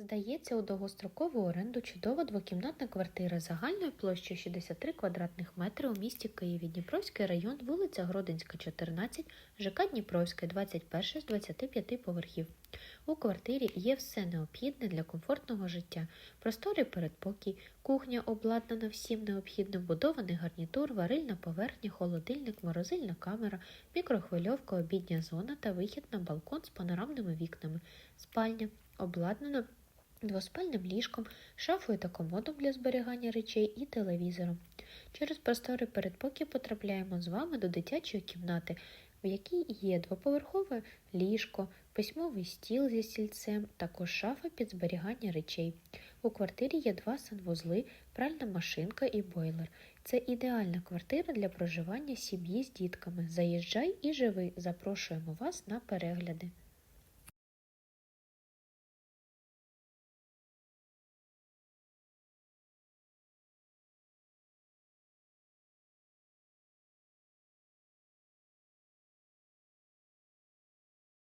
Здається, у довгострокову оренду чудова двокімнатна квартира загальною площею 63 квадратних метри у місті Києві, Дніпровський район, вулиця Гродинська, 14, ЖК Дніпровська, 21 з 25 поверхів. У квартирі є все необхідне для комфортного життя. Просторий передпокій, кухня обладнана всім необхідним, будований гарнітур, варильна поверхня, холодильник, морозильна камера, мікрохвильовка, обідня зона та вихід на балкон з панорамними вікнами, спальня, обладнана двоспальним ліжком, шафою та комодом для зберігання речей і телевізором. Через простори передпокій потрапляємо з вами до дитячої кімнати, в якій є двоповерхове ліжко, письмовий стіл зі стільцем, також шафа під зберігання речей. У квартирі є два санвузли, пральна машинка і бойлер. Це ідеальна квартира для проживання сім'ї з дітками. Заїжджай і живи. Запрошуємо вас на перегляди.